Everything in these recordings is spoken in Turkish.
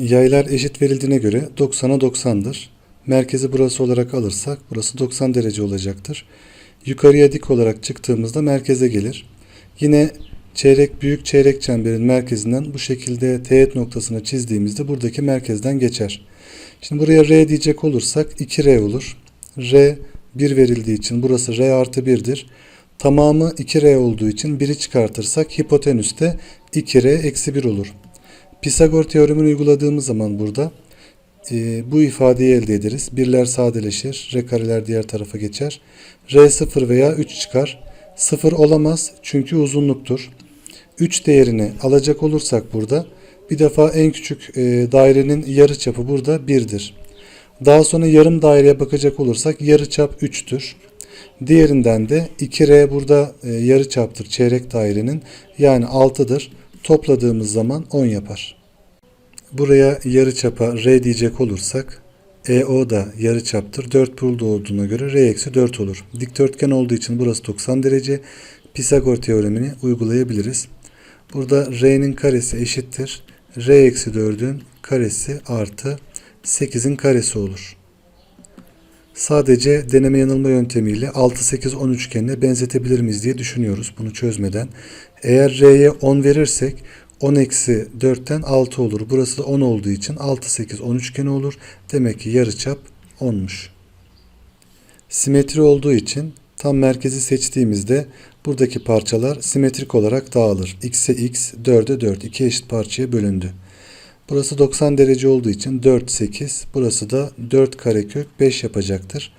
Yaylar eşit verildiğine göre 90'a 90'dır. Merkezi burası olarak alırsak burası 90 derece olacaktır. Yukarıya dik olarak çıktığımızda merkeze gelir. Yine çeyrek büyük çeyrek çemberin merkezinden bu şekilde teğet noktasını çizdiğimizde buradaki merkezden geçer. Şimdi buraya R diyecek olursak 2R olur. R 1 verildiği için burası R artı 1'dir. Tamamı 2R olduğu için 1'i çıkartırsak hipotenüste 2R eksi 1 olur. Pisagor teoremini uyguladığımız zaman burada e, bu ifadeyi elde ederiz. Birler sadeleşir, r kareler diğer tarafa geçer. r 0 veya 3 çıkar. 0 olamaz çünkü uzunluktur. 3 değerini alacak olursak burada bir defa en küçük e, dairenin yarıçapı burada 1'dir. Daha sonra yarım daireye bakacak olursak yarıçap 3'tür. Diğerinden de 2R burada e, yarıçaptır çeyrek dairenin yani 6'dır. Topladığımız zaman 10 yapar. Buraya yarıçapa R diyecek olursak EO da yarıçaptır. 4 burada olduğuna göre R eksi 4 olur. Dikdörtgen olduğu için burası 90 derece. Pisagor teoremini uygulayabiliriz. Burada R'nin karesi eşittir. R eksi 4'ün karesi artı 8'in karesi olur. Sadece deneme yanılma yöntemiyle 6, 8, 10 üçgenine benzetebilir miyiz diye düşünüyoruz bunu çözmeden. Eğer R'ye 10 verirsek 10 eksi 4'ten 6 olur. Burası da 10 olduğu için 6, 8, 10 üçgeni olur. Demek ki yarıçap 10'muş. Simetri olduğu için tam merkezi seçtiğimizde buradaki parçalar simetrik olarak dağılır. X'e X, 4'e 4. iki eşit parçaya bölündü. Burası 90 derece olduğu için 4, 8. Burası da 4 karekök 5 yapacaktır.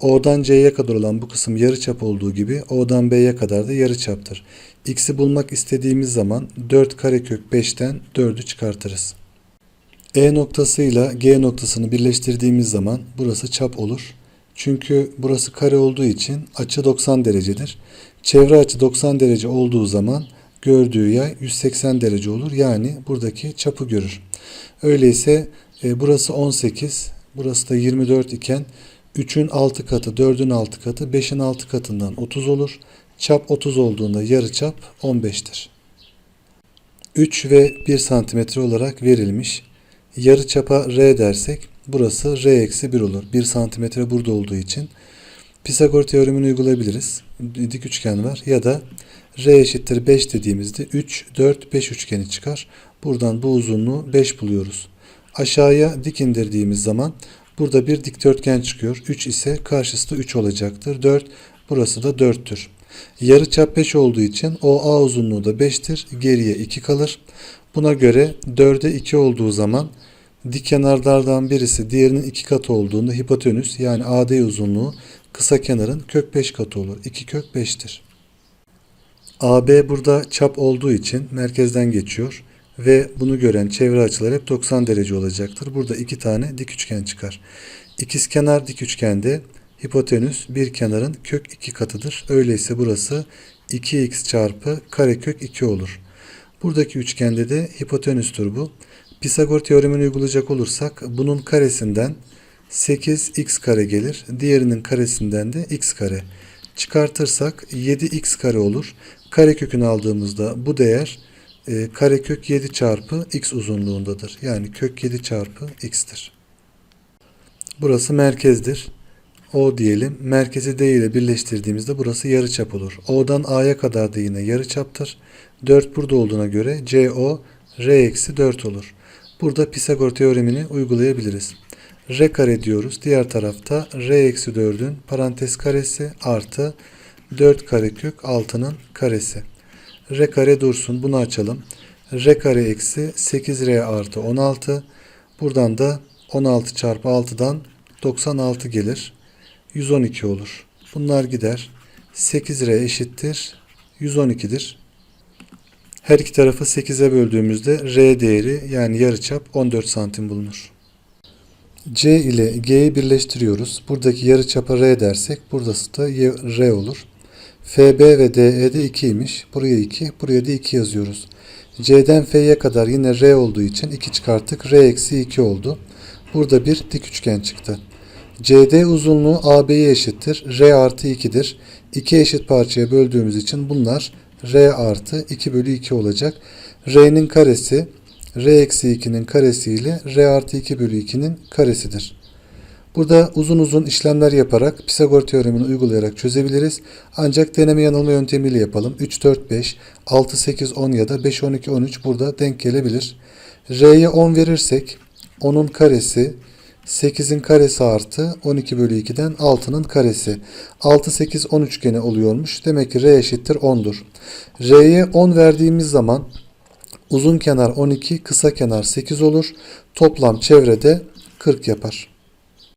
O'dan C'ye kadar olan bu kısım yarıçap olduğu gibi O'dan B'ye kadar da yarıçaptır. X'i bulmak istediğimiz zaman 4 karekök 5'ten 4'ü çıkartırız. E noktasıyla G noktasını birleştirdiğimiz zaman burası çap olur. Çünkü burası kare olduğu için açı 90 derecedir. Çevre açı 90 derece olduğu zaman gördüğü yay 180 derece olur. Yani buradaki çapı görür. Öyleyse e, burası 18, burası da 24 iken 3'ün 6 katı, 4'ün 6 katı, 5'in 6 katından 30 olur. Çap 30 olduğunda yarı çap 15'tir. 3 ve 1 santimetre olarak verilmiş. Yarı çapa R dersek burası R eksi 1 olur. 1 santimetre burada olduğu için. Pisagor teoremini uygulayabiliriz. Dik üçgen var ya da R eşittir 5 dediğimizde 3, 4, 5 üçgeni çıkar. Buradan bu uzunluğu 5 buluyoruz. Aşağıya dik indirdiğimiz zaman burada bir dikdörtgen çıkıyor. 3 ise karşısı da 3 olacaktır. 4 burası da 4'tür. Yarı çap 5 olduğu için OA uzunluğu da 5'tir. Geriye 2 kalır. Buna göre 4'e 2 olduğu zaman dik kenarlardan birisi diğerinin 2 katı olduğunda hipotenüs yani AD uzunluğu kısa kenarın kök 5 katı olur. 2 kök 5'tir. AB burada çap olduğu için merkezden geçiyor ve bunu gören çevre açılar hep 90 derece olacaktır. Burada iki tane dik üçgen çıkar. İkizkenar dik üçgende hipotenüs bir kenarın kök 2 katıdır. Öyleyse burası 2x çarpı karekök 2 olur. Buradaki üçgende de hipotenüstür bu. Pisagor teoremini uygulayacak olursak bunun karesinden 8x kare gelir. Diğerinin karesinden de x kare. Çıkartırsak 7x kare olur. Karekökünü aldığımızda bu değer e, karekök 7 çarpı x uzunluğundadır. Yani kök 7 çarpı x'tir. Burası merkezdir. O diyelim. Merkezi D ile birleştirdiğimizde burası yarıçap olur. O'dan A'ya kadar da yine yarıçaptır. 4 burada olduğuna göre CO R eksi 4 olur. Burada Pisagor teoremini uygulayabiliriz. R kare diyoruz. Diğer tarafta R eksi 4'ün parantez karesi artı 4 karekök 6'nın karesi. R kare dursun. Bunu açalım. R kare eksi 8R artı 16. Buradan da 16 çarpı 6'dan 96 gelir. 112 olur. Bunlar gider. 8R eşittir. 112'dir. Her iki tarafı 8'e böldüğümüzde R değeri yani yarıçap 14 santim bulunur. C ile G'yi birleştiriyoruz. Buradaki yarıçapa R dersek burası da R olur. FB ve DE'de 2'ymiş. Buraya 2, buraya da 2 yazıyoruz. C'den F'ye kadar yine R olduğu için 2 çıkarttık. R eksi 2 oldu. Burada bir dik üçgen çıktı. CD uzunluğu AB'ye eşittir. R artı 2'dir. İki eşit parçaya böldüğümüz için bunlar R artı 2 bölü 2 olacak. R'nin karesi R eksi 2'nin karesi ile R artı 2 bölü 2'nin karesidir. Burada uzun uzun işlemler yaparak Pisagor teoremini uygulayarak çözebiliriz. Ancak deneme yanılma yöntemiyle yapalım. 3, 4, 5, 6, 8, 10 ya da 5, 12, 13 burada denk gelebilir. R'ye 10 verirsek 10'un karesi 8'in karesi artı 12 bölü 2'den 6'nın karesi. 6, 8, 10 üçgeni oluyormuş. Demek ki R eşittir 10'dur. R'ye 10 verdiğimiz zaman uzun kenar 12, kısa kenar 8 olur. Toplam çevrede 40 yapar.